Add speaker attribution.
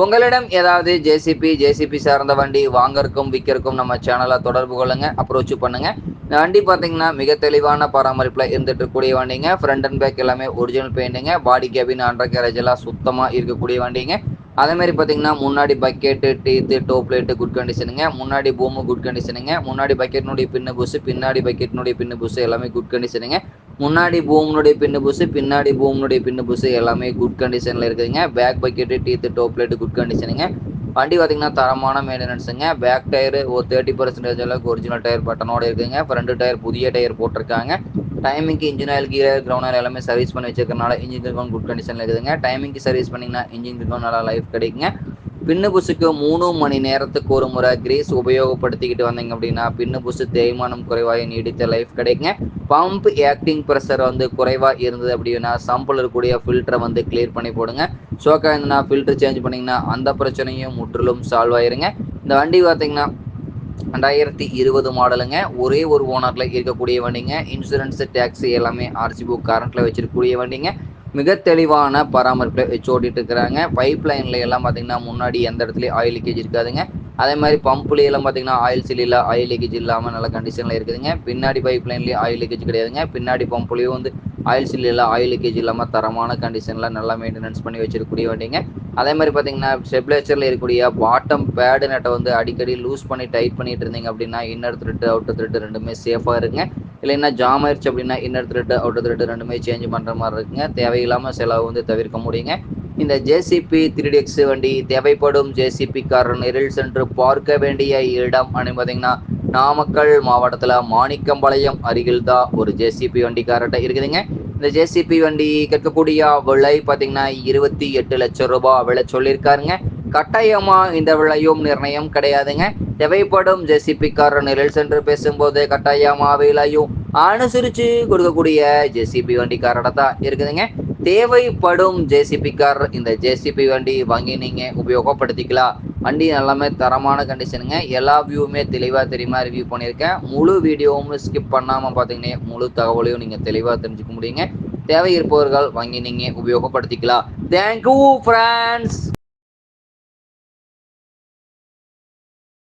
Speaker 1: உங்களிடம் ஏதாவது JCB JCB சார்ந்த வண்டி வாங்கறக்கும் விற்கிறக்கும் நம்ம சேனலை தொடர்பு கொள்ளுங்க அப்ரோச் பண்ணுங்க. இந்த வண்டி பார்த்தீங்கன்னா மிக தெளிவான பராமரிப்பில் இருந்துட்டு இருக்கக்கூடிய வண்டிங்க. ஃப்ரண்ட் அண்ட் பேக் எல்லாமே ஒரிஜினல் பெயிண்டிங்க பாடி கேபின் அண்டர் கேரேஜ் எல்லாம் சுத்தமாக இருக்கக்கூடிய வண்டிங்க. அதேமாதிரி பார்த்தீங்கன்னா முன்னாடி bucket teeth top plate good கண்டிஷனுங்க முன்னாடி பூமு குட் கண்டிஷனுங்க முன்னாடி பக்கெட்னுடைய பின்னு புஷு பின்னாடி பக்கெட்னுடைய பின்னு புஸ்ஸு எல்லாமே குட் கண்டிஷனுங்க முன்னாடி பூமினுடைய பின்னு புஷு பின்னாடி பூமினுடைய பின்னு புஸ் எல்லாமே குட் கண்டிஷனில் இருக்குதுங்க. Back bucket teeth top light good கண்டிஷனுங்க வண்டி பார்த்தீங்கன்னா தரமான மெயின்டெனன்ஸுங்க பேக் டயரு ஒரு தேர்ட்டி பர்சன்டேஜ் அளவுக்கு ஒரிஜினல் டயர் பட்டனோடு இருக்குதுங்க. ஃப்ரண்ட் டயர் புதிய டயர் போட்டிருக்காங்க. டைமிங்க்கு இன்ஜின் ஆயில் கீழர் கிரவுண்ட் ஆயில் எல்லாமே சர்வீஸ் பண்ணி வச்சிருக்கனால இன்ஜின் இருக்கும் குட் கண்டிஷனில் இருக்குதுங்க. டைமிங்க்கு சர்வீஸ் பண்ணிங்கன்னா இன்ஜின் இருக்கும் நல்லா லைஃப் கிடைக்குங்க. பின்னுபுசுக்கு மூணு மணி நேரத்துக்கு ஒரு முறை கிரீஸ் உபயோகப்படுத்திக்கிட்டு வந்தீங்க அப்படின்னா பின்னுபுசு தேய்மானம் குறைவாக நீடித்த லைஃப் கிடைக்குங்க. பம்ப் ஆக்டிங் ப்ரெஷர் வந்து குறைவாக இருந்தது அப்படின்னா சம்பிள் இருக்கக்கூடிய ஃபில்டரை வந்து கிளியர் பண்ணி போடுங்க. ஷோக்காக இருந்ததுன்னா ஃபில்டர் சேஞ்ச் பண்ணிங்கன்னா அந்த பிரச்சனையும் முற்றிலும் சால்வ் ஆயிருங்க. இந்த வண்டி பார்த்தீங்கன்னா ரெண்டாயிரத்தி இருபது மாடலுங்க. ஒரே ஒரு ஓனரில் இருக்கக்கூடிய வண்டிங்க. இன்சூரன்ஸு டேக்ஸி எல்லாமே ஆர்சி புக் கரண்ட்டில் வச்சிருக்கக்கூடிய வண்டிங்க. மிக தெளிவான பராமரிப்பில் வச்சு ஓட்டிட்டு இருக்கிறாங்க பைப் லைன்ல எல்லாம் பார்த்தீங்கன்னா முன்னாடி எந்த இடத்துலையும் ஆயில் லீக்கேஜ் இருக்காதுங்க. அதே மாதிரி பம்ப்ல எல்லாம் பார்த்தீங்கன்னா ஆயில் சிலியில் ஆயில் லீக்கேஜ் இல்லாமல் நல்ல கண்டிஷனில் இருக்குதுங்க. பின்னாடி பைப் லைன்லேயும் ஆயில் லீக்கேஜ் கிடையாதுங்க. பின்னாடி பம்புலேயும் வந்து ஆயில் சில்லில் ஆயில் லீக்கேஜ் இல்லாமல் தரமான கண்டிஷனில் நல்லா மெயின்டெனன்ஸ் பண்ணி வச்சிருக்கக்கூடிய வண்டிங்க. அதே மாதிரி பார்த்தீங்கன்னா ஸ்டெபிலைசரில் இருக்கக்கூடிய பாட்டம் பேடு நட்டை வந்து அடிக்கடி லூஸ் பண்ணி டைட் பண்ணிட்டு இருந்தீங்க அப்படின்னா இன்னர் த்ரெட்டு அவுட்டர் த்ரெட்டு ரெண்டுமே சேஃபாக இருக்குங்க. இல்லைன்னா ஜாம் ஆயிடுச்சு அப்படின்னா இன்னர் த்ரெட் அவுட்டர் த்ரெட்டு ரெண்டுமே சேஞ்ச் பண்ணுற மாதிரி இருக்குங்க. தேவையில்லாமல் செலவு வந்து தவிர்க்க முடியுங்க. இந்த ஜேசிபி த்ரீ எக்ஸ் வண்டி தேவைப்படும் ஜேசிபி கார் நெரில் சென்று பார்க்க வேண்டிய இடம் அப்படின்னு பார்த்தீங்கன்னா நாமக்கல் மாவட்டத்தில் மாணிக்கம்பாளையம் அருகில் தான் ஒரு ஜேசிபி வண்டி கார்ட்ட இருக்குதுங்க. இந்த ஜேசிபி வண்டி கேட்கக்கூடிய விலை பார்த்தீங்கன்னா இருபத்தி எட்டு லட்சம் ரூபாய் விலை சொல்லியிருக்காருங்க. கட்டாயமா இந்த விலையும் நிர்ணயம் கிடையாதுங்க. தேவைப்படும் ஜேசிபி கார் சென்று பேசும்போது கட்டாயமா விலையும் அனுசரிச்சு கொடுக்கக்கூடிய ஜேசிபி வண்டி தான் இருக்குதுங்க. தேவைப்படும் ஜேசிபி கார் இந்த ஜேசிபி வண்டி வாங்கி நீங்க உபயோகப்படுத்திக்கலாம். வண்டி எல்லாமே தரமான கண்டிஷனுங்க எல்லா வியூவுமே தெளிவாக தெரியுமா ரிவ்யூ பண்ணியிருக்கேன். முழு வீடியோவும் ஸ்கிப் பண்ணாமல் பார்த்தீங்கன்னா முழு தகவலையும் நீங்கள் தெளிவாக தெரிஞ்சுக்க முடியுங்க. தேவை இருப்பவர்கள் வாங்கி நீங்கள் உபயோகப்படுத்திக்கலாம். Thank you friends